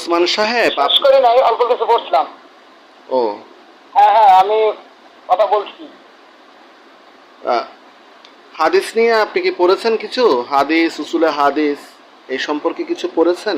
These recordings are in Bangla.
ওসমান সাহেব শেষ করি নাই অল্প কিছু পড়ছিলাম ও। হ্যাঁ হ্যাঁ আমি কথা বলছি। হাদিস নিয়ে আপনি কি পড়েছেন কিছু? হাদিস উসুলে হাদিস এই সম্পর্কে কিছু পড়েছেন?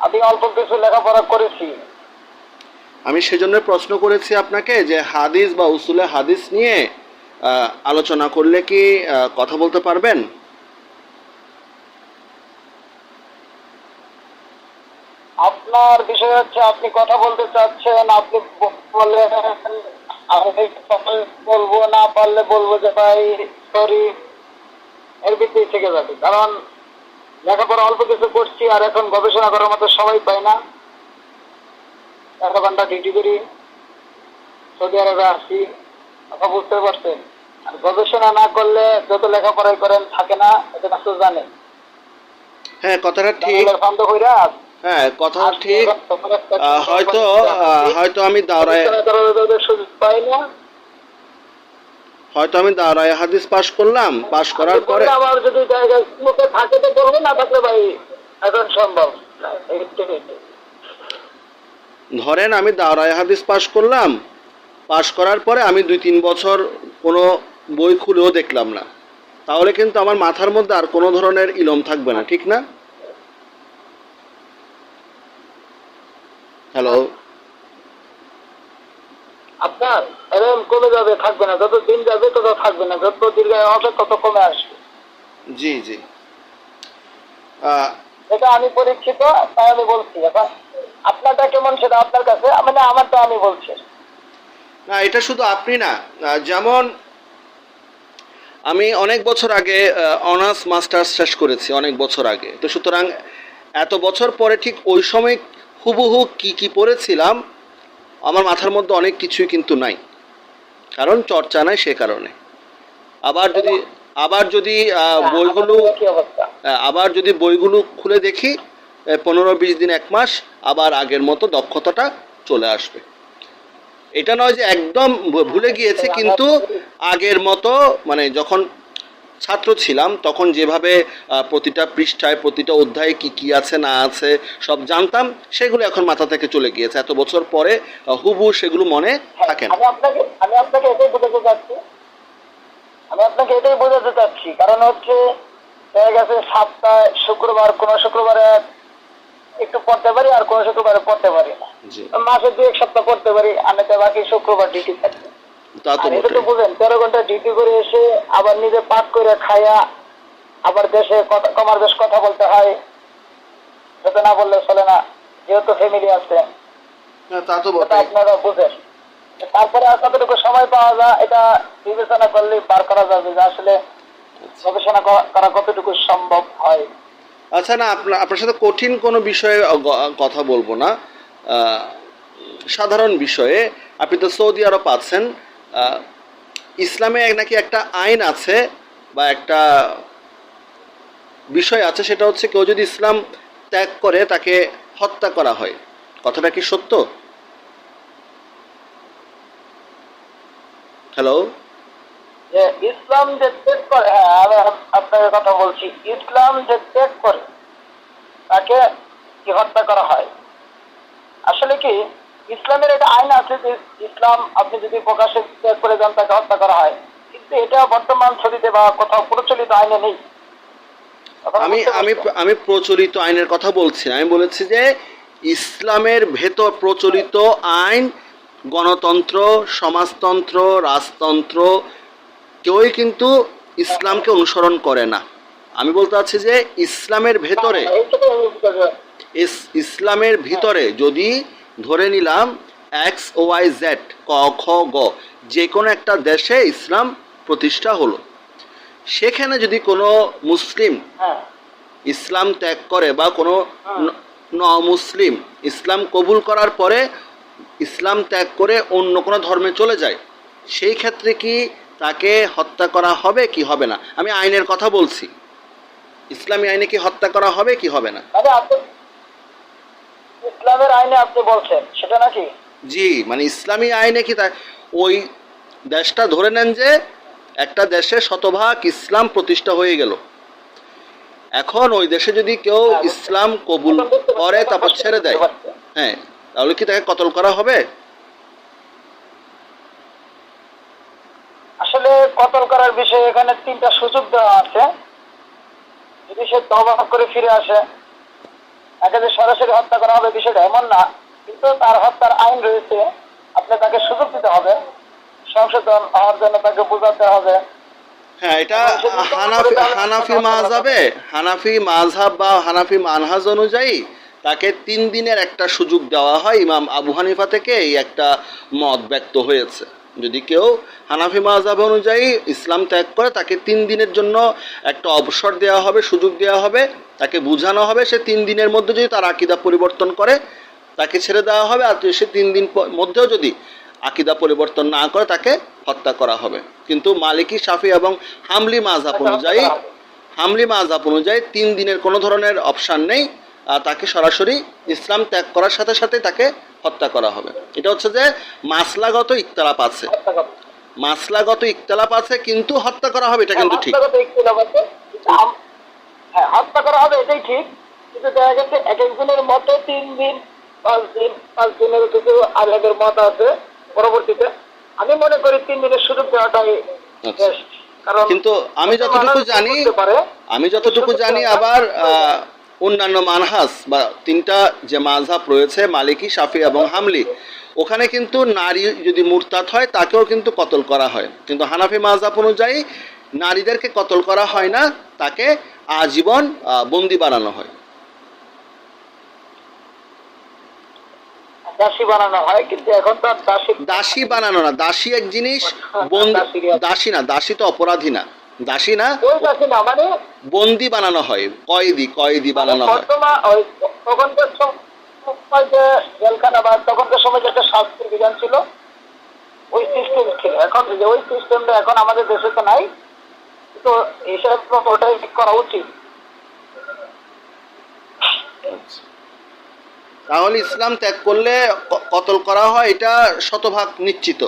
আমি অল্প কিছু লেখাপড়া করেছি। আমি সেজন্য প্রশ্ন করেছি আপনাকে যে হাদিস বা উসুলে হাদিস নিয়ে আলোচনা করলে কি কথা বলতে পারবেন? আপনার বিষয় হচ্ছে আপনি কথা বলতে চাচ্ছেন আপনি বললেন আমি বলব না পারলে বলব যে ভাই সরি এর ভিত্তি থেকে যাবে। কারণ লেখাপড়া অল্প কিছু করছি আর এখন গবেষণা করার মতো সবাই পায় না। এত ঘণ্টা ডিউটি করি সৌদি আরবে আসি কথা বুঝতে পারছেন? আর গবেষণা না করলে যত লেখাপড়াই করেন থাকে না এটা তো জানেন। হ্যাঁ কথাটা ঠিক। হ্যাঁ কথা ঠিক হয়তো হয়তো আমি না? হয়তো আমি দাওরায় হাদিস পাশ করলাম পাশ করার পরে আবার যদি থাকে তো না থাকলে ভাই এখন সম্ভব ধরেন আমি দাওরায় হাদিস পাশ করলাম পাশ করার পরে আমি দুই তিন বছর কোনো বই খুলেও দেখলাম না। তাহলে কিন্তু আমার মাথার মধ্যে আর কোনো ধরনের ইলম থাকবে না ঠিক না? হ্যালো আপনার এরকম কমে যাবে থাকবে না। যত দিন যাবে তত থাকবে না। যত দীর্ঘায় হবে তত কমে আসবে। জি জি। এটা আমি পরীক্ষিত তাই আমি বলছি এখন আপনারটা কেমন সেটা আপনার কাছে? মানে আমারটা আমি বলছি। না এটা শুধু আপনি না। যেমন আমি অনেক বছর আগে অনার্স মাস্টার্স শেষ করেছি অনেক বছর আগে। তো সুতরাং এত বছর পরে ঠিক ওই সময় হুবহু কি কি পড়েছিলাম আমার মাথার মধ্যে অনেক কিছুই কিন্তু নাই। কারণ চর্চা নাই সে কারণে। আবার যদি আবার যদি বইগুলো আবার যদি বইগুলো খুলে দেখি পনেরো বিশ দিন এক মাস আবার আগের মতো দক্ষতাটা চলে আসবে। এটা নয় যে একদম ভুলে গিয়েছে কিন্তু আগের মতো মানে যখন ছাত্র ছিলাম তখন যেভাবে প্রতিটা পৃষ্ঠায় প্রতিটা অধ্যায়ে কি কি আছে না আছে সব জানতাম সেগুলো এখন মাথা থেকে চলে গিয়েছে। এত বছর পরে হুবহু সেগুলো মনে থাকে না। আমি আপনাকে আমি আপনাকে এটাই বোঝাতে চাচ্ছি। আমি আপনাকে এটাই বোঝাতে চাচ্ছি কারণ হচ্ছে দেখা গেছে সপ্তাহে শুক্রবার কোন শুক্রবারে একটু পড়তে পারি আর কোন শুক্রবারে পড়তে পারি না। মাসে দু এক সপ্তাহ পড়তে পারি আমি তো বাকি শুক্রবার ডিউটি থাকি। তা তো এটা তো বটে বুঝেন তেরো ঘণ্টা ডিউটি করে এসে আবার নিজে পাঠ করে খায়া আবার দেশে কমার কথা বলতে হয়। সেটা না বললে চলে না যেহেতু ফ্যামিলি আছে। তা তো আপনারা বুঝেন। তারপরে আর কতটুকু সময় পাওয়া যায় এটা বিবেচনা করলে বার করা যাবে যে আসলে গবেষণা করা- কতটুকু সম্ভব হয়। আচ্ছা না আপনার আপনার সাথে কঠিন কোনো বিষয়ে কথা বলব না। সাধারণ বিষয়ে। আপনি তো সৌদি আরব আছেন ইসলামে নাকি একটা আইন আছে বা একটা বিষয় আছে, সেটা হচ্ছে কেউ যদি ইসলাম ত্যাগ করে তাকে হত্যা করা হয়। কথাটা কি সত্য? হ্যালো ইসলাম যে ত্যাগ করে হ্যাঁ আপনাকে কথা বলছি। ইসলাম যে ত্যাগ করে, তাকে কি হত্যা করা হয়? আসলে কি ইসলামের একটা আইন আছে যে ইসলাম আপনি যদি প্রকাশে ত্যাগ করে যান তাকে হত্যা করা হয়। কিন্তু এটা বর্তমান ছবিতে বা কোথাও প্রচলিত আইনে নেই। আমি আমি আমি প্রচলিত আইনের কথা বলছি আমি বলেছি যে ইসলামের ভেতর প্রচলিত আইন গণতন্ত্র সমাজতন্ত্র রাজতন্ত্র কেউই কিন্তু ইসলামকে অনুসরণ করে না। আমি বলতে চাচ্ছি যে ইসলামের ভেতরে ইসলামের ভিতরে যদি ধরে নিলাম এক্স ওয়াই জেড ক খ গ যে কোনো একটা দেশে ইসলাম প্রতিষ্ঠা হলো। সেখানে যদি কোনো মুসলিম হ্যাঁ। ইসলাম ত্যাগ করে বা কোনো ন- ন মুসলিম ইসলাম কবুল করার পরে ইসলাম ত্যাগ করে অন্য কোনো ধর্মে চলে যায় সেই ক্ষেত্রে কি তাকে হত্যা করা হবে কি হবে না? আমি আইনের কথা বলছি। ইসলামী আইনে কি হত্যা করা হবে কি হবে না? ইসলামের আইনে আপনি বলছেন সেটা নাকি? জি মানে ইসলামী আইনে কি ওই দেশটা ধরে নেন যে একটা দেশে শতভাগ ইসলাম প্রতিষ্ঠা হয়ে গেল। এখন ওই দেশে যদি কেউ হ্যাঁ, ইসলাম কবুল করে তারপর ছেড়ে দেয়। হ্যাঁ তাহলে কি তাকে কতল করা হবে? আসলে কতল করার বিষয়ে এখানে তিনটা সুযোগ দেওয়া আছে। যদি সে তবা করে ফিরে আসে তাকে যে সরাসরি হত্যা করা হবে বিষয়টা এমন না কিন্তু তার হত্যার আইন রয়েছে। আপনি তাকে সুযোগ দিতে হবে। সংশোধন হওয়ার জন্য তাকে বোঝাতে হবে। হ্যাঁ এটা হানাফি হানাফি করা হানাফি মাযহাব বা হানাফি মানহাজ অনুযায়ী তাকে তিন দিনের একটা সুযোগ দেওয়া হয় ইমাম আবু হানিফা থেকে এই একটা মত ব্যক্ত হয়েছে। যদি কেউ হানাফি মাযহাব অনুযায়ী ইসলাম ত্যাগ করে তাকে তিন দিনের জন্য একটা অবসর দেওয়া হবে সুযোগ দেওয়া হবে তাকে বোঝানো হবে সে তিন দিনের মধ্যে যদি তার আকিদা পরিবর্তন করে তাকে ছেড়ে দেওয়া হবে আর সে তিন দিন মধ্যেও যদি আকিদা পরিবর্তন না করে তাকে হত্যা করা হবে। কিন্তু মালিকি শাফি এবং হামলি মাযহাব অনুযায়ী হামলি মাযহাব অনুযায়ী তিন দিনের কোনো ধরনের অপশান নেই। তাকে সরাসরি ইসলাম ত্যাগ করার সাথে সাথে তাকে হত্যা করা হবে। এটা হচ্ছে যে মাসলাগত ইকতালাপ আছে। মাসলাগত ইকতালাপ আছে কিন্তু হত্যা করা হবে এটা কিন্তু ঠিক। আছে। কিন্তু আম- হ্যাঁ হত্যা করা হবে এটাই ঠিক। কিন্তু দেখা গেছে এক একজনের মতে তিন দিন পাঁচ দিন পাঁচ দিনের কিছু আলেমের মত আছে পরবর্তীতে। আমি মনে করি তিন দিনের সুযোগ দেওয়াটাই আচ্ছা। কারণ কিন্তু আমি যতটুকু জানি আমি যতটুকু জানি আবার আহ, অন্যান্য মানহাস বা তিনটা যে মাযহাব রয়েছে মালিকি শাফি এবং হামলি ওখানে কিন্তু নারী যদি মুরতাদ হয় তাকেও কিন্তু কতল করা হয়। কিন্তু হানাফি মাযহাব অনুযায়ী নারীদেরকে কতল করা হয় না তাকে আজীবন বন্দি বানানো হয়। দাসী বানানো হয় কিন্তু এখন তো দাসী দাসী বানানো না দাসী এক জিনিস বন্দি দাসী না দাসী তো অপরাধী না। দাসী না? ওই দাসী না মানে? বন্দি বানানো হয় কয়েদি কয়েদি বানানো হয়। তখনকার সময় যে জেলখানা বা তখনকার সময় যে একটা শাস্তির বিধান ছিল ওই সিস্টেম ছিল। এখন যে ওই সিস্টেমটা এখন আমাদের দেশে তো নাই তো ওটাই ঠিক করা উচিত। তাহলে ইসলাম ত্যাগ করলে কতল করা হয় এটা শতভাগ নিশ্চিত।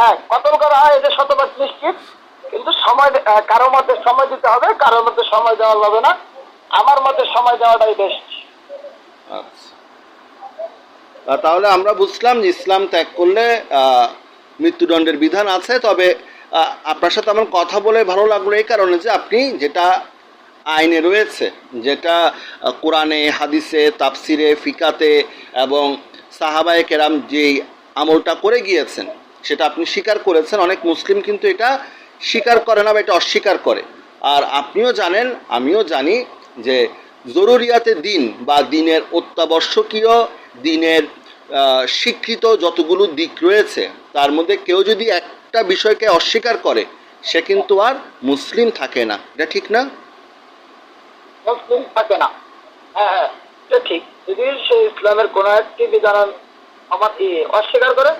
হ্যাঁ কতল করা হয় এটা শতভাগ নিশ্চিত কিন্তু সময় কারও মতে সময় দিতে হবে কারোর মধ্যে সময় দেওয়া যাবে না। আমার মতে সময় দেওয়াটাই বেস্ট। আহ, তাহলে আমরা বুঝলাম যে ইসলাম ত্যাগ করলে মৃত্যুদণ্ডের বিধান আছে তবে আপনার সাথে আমার কথা বলে ভালো লাগল এই কারণে যে আপনি যেটা আইনে রয়েছে যেটা কোরআনে হাদিসে তাফসিরে ফিকাতে এবং সাহাবায়ে কেরাম যেই আমলটা করে গিয়েছেন সেটা আপনি স্বীকার করেছেন। অনেক মুসলিম কিন্তু এটা স্বীকার করে না বা এটা অস্বীকার করে। আর আপনিও জানেন, আমিও জানি যে জরুরিয়াতে দিন বা দিনের অত্যাবশ্যকীয় দিনের স্বীকৃত যতগুলো দিক রয়েছে, তার মধ্যে কেউ যদি একটা বিষয়কে অস্বীকার করে, সে কিন্তু আর মুসলিম থাকে না। এটা ঠিক না? মুসলিম থাকে না। হ্যাঁ হ্যাঁ ঠিক। যদি সে ইসলামের কোন একটি বিধান আমার অস্বীকার করে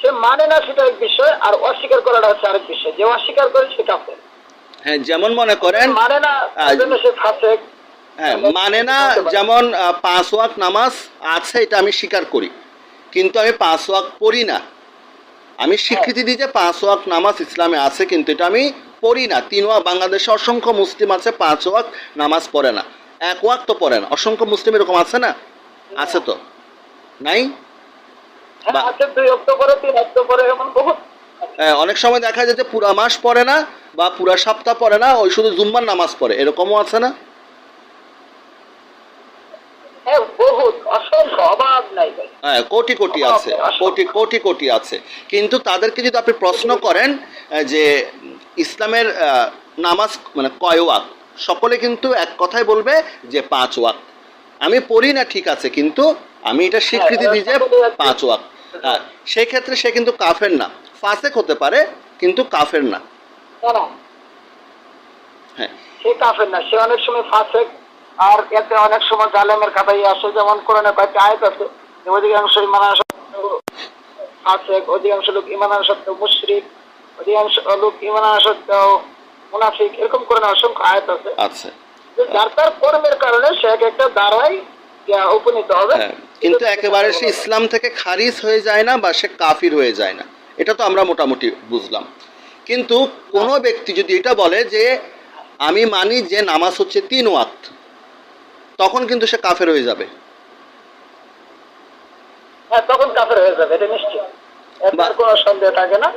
সে মানে না সেটা এক বিষয় আর অস্বীকার করাটা হচ্ছে আরেক বিষয়। যে অস্বীকার করে সেটা কাফের। হ্যাঁ যেমন মনে করেন মানে না তার জন্য সে ফাসেক। হ্যাঁ মানে না যেমন পাঁচ ওয়াক্ত নামাজ আছে এটা আমি স্বীকার করি। কিন্তু আমি পাঁচ ওয়াক্ত পড়ি না। আমি স্বীকৃতি দিই যে পাঁচ ওয়াক্ত নামাজ ইসলামে আছে কিন্তু এটা আমি পড়ি না। তিন ওয়াক্ত বাংলাদেশে অসংখ্য মুসলিম আছে পাঁচ ওয়াক্ত নামাজ পড়ে না। এক ওয়াক্ত তো পড়ে না। অসংখ্য মুসলিম এরকম আছে না। আছে তো? নাই? অনেক সময় দেখা যায় যে পুরা মাস পড়ে না বা পুরা সপ্তাহ পড়ে না ওই শুধু জুম্মার নামাজ পড়ে এরকমও আছে না? হ্যাঁ হ্যাঁ কোটি কোটি আছে কোটি কোটি কোটি আছে। কিন্তু তাদেরকে যদি আপনি প্রশ্ন করেন যে ইসলামের নামাজ মানে কয় ওয়াক সকলে কিন্তু এক কথাই বলবে যে পাঁচ ওয়াক আমি পড়ি না ঠিক আছে কিন্তু আমি এটা স্বীকৃতি দিই যে পাঁচ ওয়াক হ্যাঁ সেই ক্ষেত্রে সে কিন্তু কাফের না। ফাসেক হতে পারে কিন্তু কাফের না। হ্যাঁ। সে কাফের না সে অনেক সময় ফাসেক আর এতে অনেক সময় জালেমের কাতাই আসে যেমন কোরআনে কয়েকটি আয়াত আছে অধিকাংশ ইমান ফাসেক অধিকাংশ লোক ইমান সত্ত্বেও মুশরিক অধিকাংশ লোক ইমান সত্ত্বেও মুনাফিক এরকম কোরআনে অসংখ্য আয়াত আছে। আচ্ছা। যার তার কর্মের কারণে সে এক একটা দ্বারাই উপনীত হবে। হ্যাঁ। কিন্তু একেবারে সে ইসলাম থেকে খারিজ হয়ে যায় না বা সে কাফির হয়ে যায় না। এটা তো আমরা মোটামুটি বুঝলাম। কিন্তু কোনো ব্যক্তি যদি এটা বলে যে আমি মানি যে নামাজ হচ্ছে তিন ওয়াক্ত তখন কিন্তু সে কাফের হয়ে যাবে। হ্যাঁ তখন কাফের হয়ে যাবে এটা নিশ্চিত। এর কোনো সন্দেহ থাকে না।